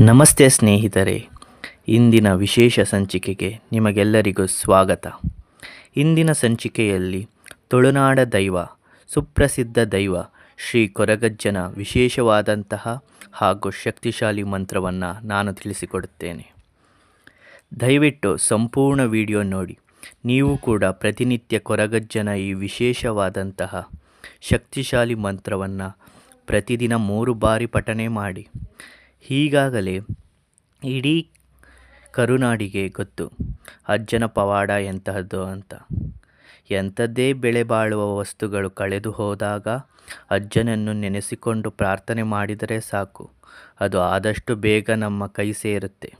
ನಮಸ್ತೆ ಸ್ನೇಹಿತರೆ. ಇಂದಿನ ವಿಶೇಷ ಸಂಚಿಕೆಗೆ ನಿಮಗೆಲ್ಲರಿಗೂ ಸ್ವಾಗತ. ಇಂದಿನ ಸಂಚಿಕೆಯಲ್ಲಿ ತುಳುನಾಡ ದೈವ, ಸುಪ್ರಸಿದ್ಧ ದೈವ ಶ್ರೀ ಕೊರಗಜ್ಜನ ವಿಶೇಷವಾದಂತಹ ಹಾಗೂ ಶಕ್ತಿಶಾಲಿ ಮಂತ್ರವನ್ನು ನಾನು ತಿಳಿಸಿಕೊಡುತ್ತೇನೆ. ದಯವಿಟ್ಟು ಸಂಪೂರ್ಣ ವಿಡಿಯೋ ನೋಡಿ. ನೀವು ಕೂಡ ಪ್ರತಿನಿತ್ಯ ಕೊರಗಜ್ಜನ ಈ ವಿಶೇಷವಾದಂತಹ ಶಕ್ತಿಶಾಲಿ ಮಂತ್ರವನ್ನು ಪ್ರತಿದಿನ ಮೂರು ಬಾರಿ ಪಠನೆ ಮಾಡಿ. ಈಗಾಗಲೇ ಇಡೀ ಕರುನಾಡಿಗೆ ಗೊತ್ತು. ಅಜ್ಜನ ಪವಾಡ ಎಂತಹದ್ದು ಅಂತ. ಎಂಥದ್ದೇ ಬೆಳೆ ಬಾಳುವ ವಸ್ತುಗಳು ಕಳೆದು ಹೋದಾಗ ಅಜ್ಜನನ್ನು ನೆನೆಸಿಕೊಂಡು ಪ್ರಾರ್ಥನೆ ಮಾಡಿದರೆ ಸಾಕು. ಅದು ಆದಷ್ಟು ಬೇಗ ನಮ್ಮ ಕೈ ಸೇರುತ್ತೆ.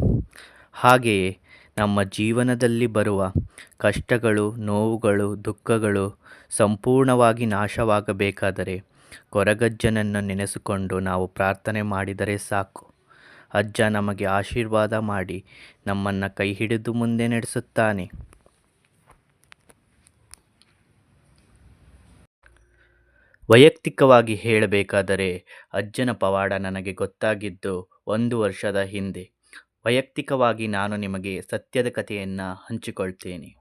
ಹಾಗೆಯೇ ನಮ್ಮ ಜೀವನದಲ್ಲಿ ಬರುವ ಕಷ್ಟಗಳು, ನೋವುಗಳು, ದುಃಖಗಳು ಸಂಪೂರ್ಣವಾಗಿ ನಾಶವಾಗಬೇಕಾದರೆ ಕೊರಗಜ್ಜನನ್ನು ನೆನೆಸಿಕೊಂಡು ನಾವು ಪ್ರಾರ್ಥನೆ ಮಾಡಿದರೆ ಸಾಕು. ಅಜ್ಜ ನಮಗೆ ಆಶೀರ್ವಾದ ಮಾಡಿ ನಮ್ಮನ್ನು ಕೈ ಹಿಡಿದು ಮುಂದೆ ನಡೆಸುತ್ತಾನೆ. ವೈಯಕ್ತಿಕವಾಗಿ ಹೇಳಬೇಕಾದರೆ ಅಜ್ಜನ ಪವಾಡ ನನಗೆ ಗೊತ್ತಾಗಿದ್ದು ಒಂದು ವರ್ಷದ ಹಿಂದೆ. ವೈಯಕ್ತಿಕವಾಗಿ ನಾನು ನಿಮಗೆ ಸತ್ಯದ ಕಥೆಯನ್ನು ಹಂಚಿಕೊಳ್ತೇನೆ.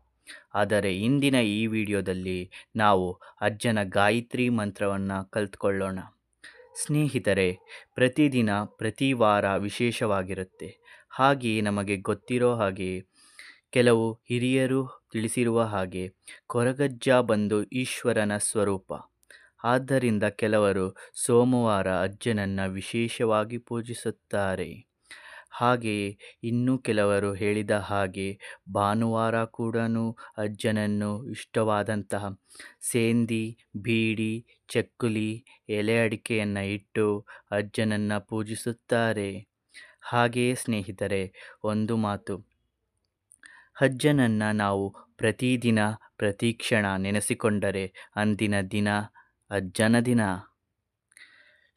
ಆದರೆ ಇಂದಿನ ಈ ವಿಡಿಯೋದಲ್ಲಿ ನಾವು ಅಜ್ಜನ ಗಾಯತ್ರಿ ಮಂತ್ರವನ್ನು ಕಲ್ತ್ಕೊಳ್ಳೋಣ. ಸ್ನೇಹಿತರೆ, ಪ್ರತಿದಿನ ಪ್ರತಿ ವಾರ ವಿಶೇಷವಾಗಿರುತ್ತೆ. ಹಾಗೆಯೇ ನಮಗೆ ಗೊತ್ತಿರೋ ಹಾಗೆ, ಕೆಲವು ಹಿರಿಯರು ತಿಳಿಸಿರುವ ಹಾಗೆ, ಕೊರಗಜ್ಜ ಬಂದು ಈಶ್ವರನ ಸ್ವರೂಪ. ಆದ್ದರಿಂದ ಕೆಲವರು ಸೋಮವಾರ ಅಜ್ಜನನ್ನು ವಿಶೇಷವಾಗಿ ಪೂಜಿಸುತ್ತಾರೆ. ಹಾಗೆಯೇ ಇನ್ನೂ ಕೆಲವರು ಹೇಳಿದ ಹಾಗೆ ಭಾನುವಾರ ಕೂಡ ಅಜ್ಜನನ್ನು ಇಷ್ಟವಾದಂತಹ ಸೇಂದಿ, ಬೀಡಿ, ಚಕ್ಕುಲಿ, ಎಲೆ ಅಡಿಕೆಯನ್ನು ಇಟ್ಟು ಅಜ್ಜನನ್ನು ಪೂಜಿಸುತ್ತಾರೆ. ಹಾಗೆಯೇ ಸ್ನೇಹಿತರೆ, ಒಂದು ಮಾತು. ಅಜ್ಜನನ್ನು ನಾವು ಪ್ರತಿದಿನ ಪ್ರತಿಕ್ಷಣ ನೆನೆಸಿಕೊಂಡರೆ ಅಂದಿನ ದಿನ ಅಜ್ಜನ ದಿನ.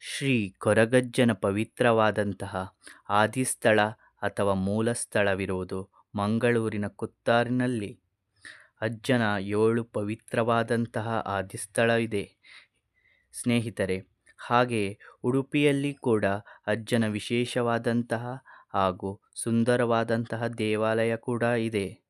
ಶ್ರೀ ಕೊರಗಜ್ಜನ ಪವಿತ್ರವಾದಂತಹ ಆದಿಸ್ಥಳ ಅಥವಾ ಮೂಲ ಸ್ಥಳವಿರುವುದು ಮಂಗಳೂರಿನ ಕುತ್ತಾರಿನಲ್ಲಿ. ಅಜ್ಜನ ಏಳು ಪವಿತ್ರವಾದಂತಹ ಆದಿಸ್ಥಳವಿದೆ ಸ್ನೇಹಿತರೆ ಹಾಗೆಯೇ ಉಡುಪಿಯಲ್ಲಿ ಕೂಡ ಅಜ್ಜನ ವಿಶೇಷವಾದಂತಹ ಹಾಗೂ ಸುಂದರವಾದಂತಹ ದೇವಾಲಯ ಕೂಡ ಇದೆ.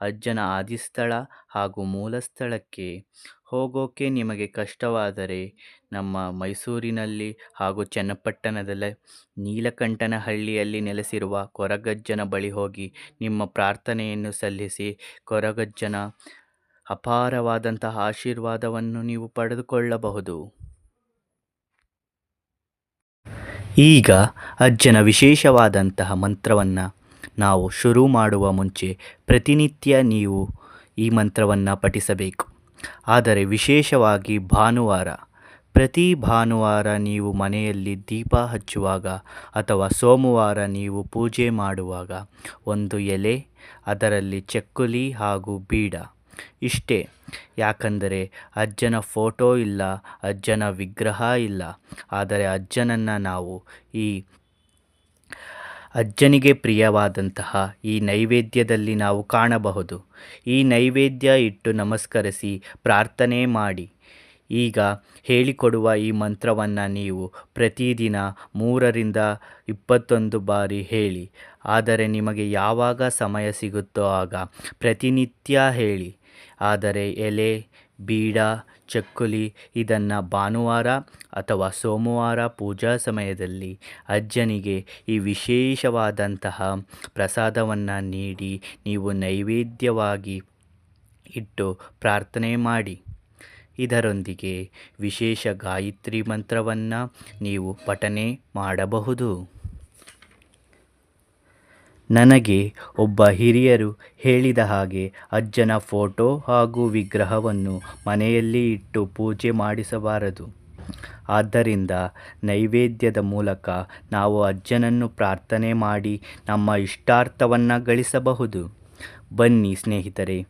ಅಜ್ಜನ ಆದಿಸ್ಥಳ ಹಾಗೂ ಮೂಲ ಸ್ಥಳಕ್ಕೆ ಹೋಗೋಕೆ ನಿಮಗೆ ಕಷ್ಟವಾದರೆ ನಮ್ಮ ಮೈಸೂರಿನಲ್ಲಿ ಹಾಗೂ ಚನ್ನಪಟ್ಟಣದಲ್ಲಿ ನೀಲಕಂಠನಹಳ್ಳಿಯಲ್ಲಿ ನೆಲೆಸಿರುವ ಕೊರಗಜ್ಜನ ಬಳಿ ಹೋಗಿ ನಿಮ್ಮ ಪ್ರಾರ್ಥನೆಯನ್ನು ಸಲ್ಲಿಸಿ ಕೊರಗಜ್ಜನ ಅಪಾರವಾದಂತಹ ಆಶೀರ್ವಾದವನ್ನು ನೀವು ಪಡೆದುಕೊಳ್ಳಬಹುದು. ಈಗ ಅಜ್ಜನ ವಿಶೇಷವಾದಂತಹ ಮಂತ್ರವನ್ನು ನಾವು ಶುರು ಮಾಡುವ ಮುಂಚೆ ಪ್ರತಿನಿತ್ಯ ನೀವು ಈ ಮಂತ್ರವನ್ನು ಪಠಿಸಬೇಕು. ಆದರೆ ವಿಶೇಷವಾಗಿ ಭಾನುವಾರ. ಪ್ರತಿ ಭಾನುವಾರ ನೀವು ಮನೆಯಲ್ಲಿ ದೀಪ ಹಚ್ಚುವಾಗ ಅಥವಾ ಸೋಮವಾರ ನೀವು ಪೂಜೆ ಮಾಡುವಾಗ ಒಂದು ಎಲೆ, ಅದರಲ್ಲಿ ಚಕ್ಕುಲಿ ಹಾಗೂ ಬೀಡ. ಇಷ್ಟೇ. ಯಾಕಂದರೆ ಅಜ್ಜನ ಫೋಟೋ ಇಲ್ಲ, ಅಜ್ಜನ ವಿಗ್ರಹ ಇಲ್ಲ. ಆದರೆ ಅಜ್ಜನನ್ನು ನಾವು ಈ ಅಜ್ಜನಿಗೆ ಪ್ರಿಯವಾದಂತಹ ಈ ನೈವೇದ್ಯದಲ್ಲಿ ನಾವು ಕಾಣಬಹುದು. ಈ ನೈವೇದ್ಯ ಇಟ್ಟು ನಮಸ್ಕರಿಸಿ ಪ್ರಾರ್ಥನೆ ಮಾಡಿ. ಈಗ ಹೇಳಿಕೊಡುವ ಈ ಮಂತ್ರವನ್ನು ನೀವು ಪ್ರತಿದಿನ ಮೂರರಿಂದ ಇಪ್ಪತ್ತೊಂದು ಬಾರಿ ಹೇಳಿ. ಆದರೆ ನಿಮಗೆ ಯಾವಾಗ ಸಮಯ ಸಿಗುತ್ತೋ ಆಗ ಪ್ರತಿನಿತ್ಯ ಹೇಳಿ. ಆದರೆ ಎಲೆ ಬೀಡ, ಚಕ್ಕುಲಿ ಇದನ್ನು ಭಾನುವಾರ ಅಥವಾ ಸೋಮವಾರ ಪೂಜಾ ಸಮಯದಲ್ಲಿ ಅಜ್ಜನಿಗೆ ಈ ವಿಶೇಷವಾದಂತಹ ಪ್ರಸಾದವನ್ನು ನೀಡಿ ನೀವು ನೈವೇದ್ಯವಾಗಿ ಇಟ್ಟು ಪ್ರಾರ್ಥನೆ ಮಾಡಿ. ಇದರೊಂದಿಗೆ ವಿಶೇಷ ಗಾಯತ್ರಿ ಮಂತ್ರವನ್ನು ನೀವು ಪಠನೆ ಮಾಡಬಹುದು. ನನಗೆ ಒಬ್ಬ ಹಿರಿಯರು ಹೇಳಿದ ಹಾಗೆ ಅಜ್ಜನ ಫೋಟೋ ಹಾಗೂ ವಿಗ್ರಹವನ್ನು ಮನೆಯಲ್ಲಿ ಇಟ್ಟು ಪೂಜೆ ಮಾಡಿಸಬಾರದು. ಆದ್ದರಿಂದ ನೈವೇದ್ಯದ ಮೂಲಕ ನಾವು ಅಜ್ಜನನ್ನು ಪ್ರಾರ್ಥನೆ ಮಾಡಿ ನಮ್ಮ ಇಷ್ಟಾರ್ಥವನ್ನು ಗಳಿಸಬಹುದು. ಬನ್ನಿ ಸ್ನೇಹಿತರೆ,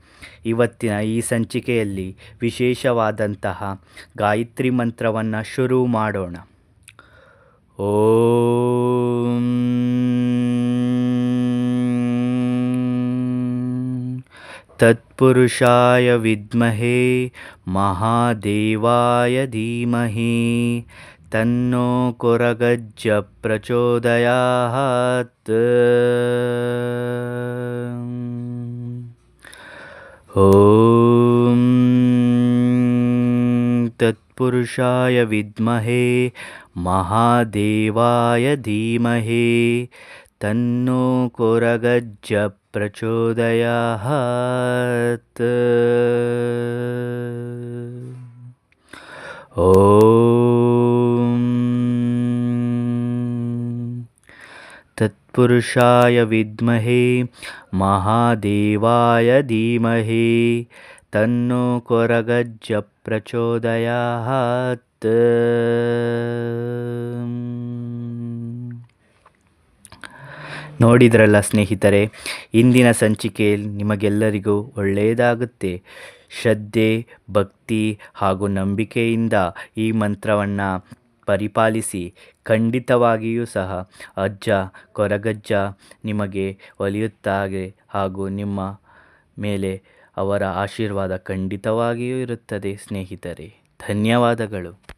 ಇವತ್ತಿನ ಈ ಸಂಚಿಕೆಯಲ್ಲಿ ವಿಶೇಷವಾದಂತಹ ಗಾಯತ್ರಿ ಮಂತ್ರವನ್ನು ಶುರು ಮಾಡೋಣ. ಓಂ तत्पुरुषाय विद्महे महादेवाय धीमहि। तन्नो कोरगज्ज प्रचोदयात्। ॐ तत्पुरुषाय विद्महे महादेवाय धीमहि। तन्नो कुरगज्ज प्रचोदयात्। ओरुषाय विद्महे महादेवाय धीमहि तन्नो कोरगजप्रचोदयात् ನೋಡಿದ್ರಲ್ಲ ಸ್ನೇಹಿತರೆ, ಇಂದಿನ ಸಂಚಿಕೆಯಲ್ಲಿ ನಿಮಗೆಲ್ಲರಿಗೂ ಒಳ್ಳೆಯದಾಗುತ್ತೆ. ಶ್ರದ್ಧೆ, ಭಕ್ತಿ ಹಾಗೂ ನಂಬಿಕೆಯಿಂದ ಈ ಮಂತ್ರವನ್ನು ಪರಿಪಾಲಿಸಿ, ಖಂಡಿತವಾಗಿಯೂ ಸಹ ಅಜ್ಜ, ಕೊರಗಜ್ಜ ನಿಮಗೆ ಒಲಿಯುತ್ತಾಗೆ ಹಾಗೂ ನಿಮ್ಮ ಮೇಲೆ ಅವರ ಆಶೀರ್ವಾದ ಖಂಡಿತವಾಗಿಯೂ ಇರುತ್ತದೆ ಸ್ನೇಹಿತರೆ. ಧನ್ಯವಾದಗಳು.